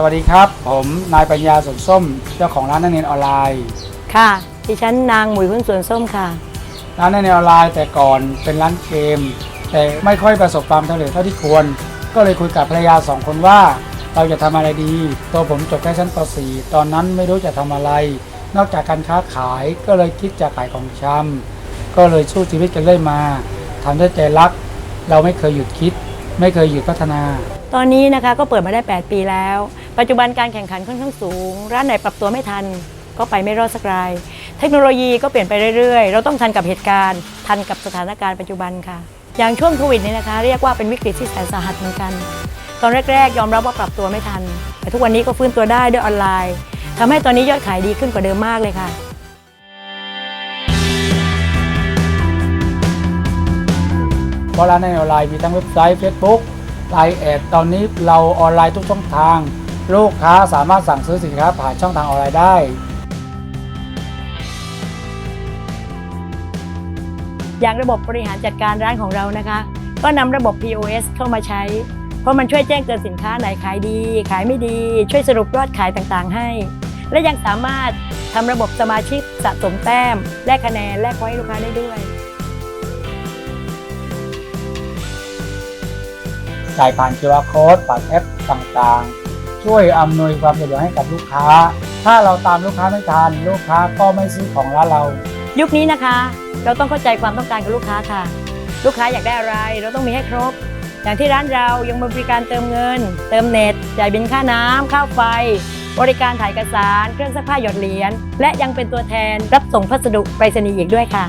สวัสดีครับ ผมนายปัญญาสนส้มเจ้าของร้านนักเรียนออนไลน์ ค่ะ ดิฉันนางหมุยหุ้นส่วนส้มค่ะ ร้านนักเรียนออนไลน์แต่ก่อนเป็นร้านเกม แต่ไม่ค่อยประสบความสำเร็จเท่าที่ควร ก็เลยคุยกับภรรยาสองคนว่า เราจะทำอะไรดี ตัวผมจบแค่ชั้นป .4 ตอนนั้นไม่รู้จะทำอะไร นอกจากการค้าขายก็เลยคิดจะขายของชำก็เลยสู้ชีวิตกันเรื่อยมาทำด้วยใจรัก เราไม่เคยหยุดคิด ไม่เคยหยุดพัฒนา ตอนนี้นะคะก็เปิดมาได้ 8 ปีแล้ว ปัจจุบันการแข่งขันค่อนข้างสูง ร้านไหนปรับตัวไม่ทัน ก็ไปไม่รอดสักราย เทคโนโลยีก็เปลี่ยนไปเรื่อยๆ เราต้องทันกับเหตุการณ์ ทันกับสถานการณ์ปัจจุบันค่ะ อย่างช่วงโควิดนี้นะคะ เรียกว่าเป็นวิกฤตที่แสนสาหัสเหมือนกัน ตอนแรกๆ ยอมรับว่าปรับตัวไม่ทัน แต่ทุกวันนี้ก็ฟื้นตัวได้ด้วยออนไลน์ทำให้ตอนนี้ยอดขายดีขึ้นกว่าเดิมมากเลยค่ะเพราะร้านในออนไลน์มีทั้งเว็บไซต์ Facebook ไลน์แอดตอนนี้เราออนไลน์ทุกช่องทาง ลูกค้าสามารถสั่งซื้อสินค้าผ่านช่องทางออนไลน์ได้อย่างระบบบริหารจัดการร้านของเรานะคะ ก็นำระบบ POS เข้ามาใช้ เพราะมันช่วยแจ้งเตือนสินค้าไหนขายดี ขายไม่ดี ช่วยสรุปยอดขายต่างๆให้ และยังสามารถทำระบบสมาชิกสะสมแต้ม แลกคะแนนแลกไว้ลูกค้าได้ด้วย จ่ายผ่าน QR Code ผ่านแอปต่างๆ ช่วยอำนวยความสะดวกให้กับลูกค้า ถ้าเราตามลูกค้าไม่ทันลูกค้าก็ไม่ซื้อของร้านเรา ยุคนี้นะคะ เราต้องเข้าใจความต้องการของลูกค้าค่ะ ลูกค้าอยากได้อะไร เราต้องมีให้ครบ อย่างที่ร้านเรายังมีบริการเติมเงิน เติมเน็ตจ่ายบินค่าน้ำค่าไฟ บริการถ่ายเอกสาร เครื่องซักผ้าหยอดเหรียญและยังเป็นตัวแทนรับส่งพัสดุไปรษณีย์อีกด้วยค่ะ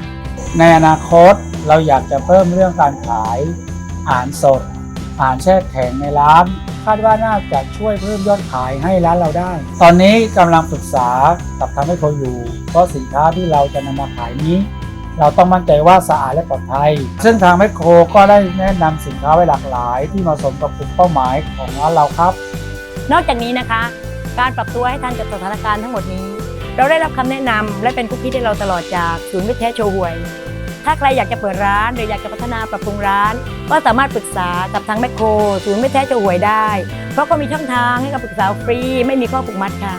ในอนาคตเราอยากจะเพิ่มเรื่องการขายอาหารสด อาหารแช่แข็งในร้าน คาดว่าน่าจะช่วยเพิ่มยอดขายให้ร้านเราได้ ตอนนี้กำลังปรึกษากับทางแม่โครอยู่ เพราะสินค้าที่เราจะนำมาขายนี้ เราต้องมั่นใจว่าสะอาดและปลอดภัย ซึ่งทางแมคโครก็ได้แนะนำสินค้าไว้หลากหลาย ที่เหมาะสมกับกลุ่มเป้าหมายของร้านเราครับ นอกจากนี้นะคะ การปรับตัวให้ทันกับสถานการณ์ทั้งหมดนี้ เราได้รับคำแนะนำและเป็นคุกกี้ให้เราตลอดจากศูนย์วิทยาโชห่วย ถ้าใครอยากจะเปิดร้าน หรืออยากจะพัฒนาปรับปรุงร้าน ก็สามารถปรึกษากับทางแมคโครศูนย์วิทยาโชห่วยได้ เพราะก็มีช่องทางให้กับปรึกษาฟรี ไม่มีข้อผูกมัดค่ะ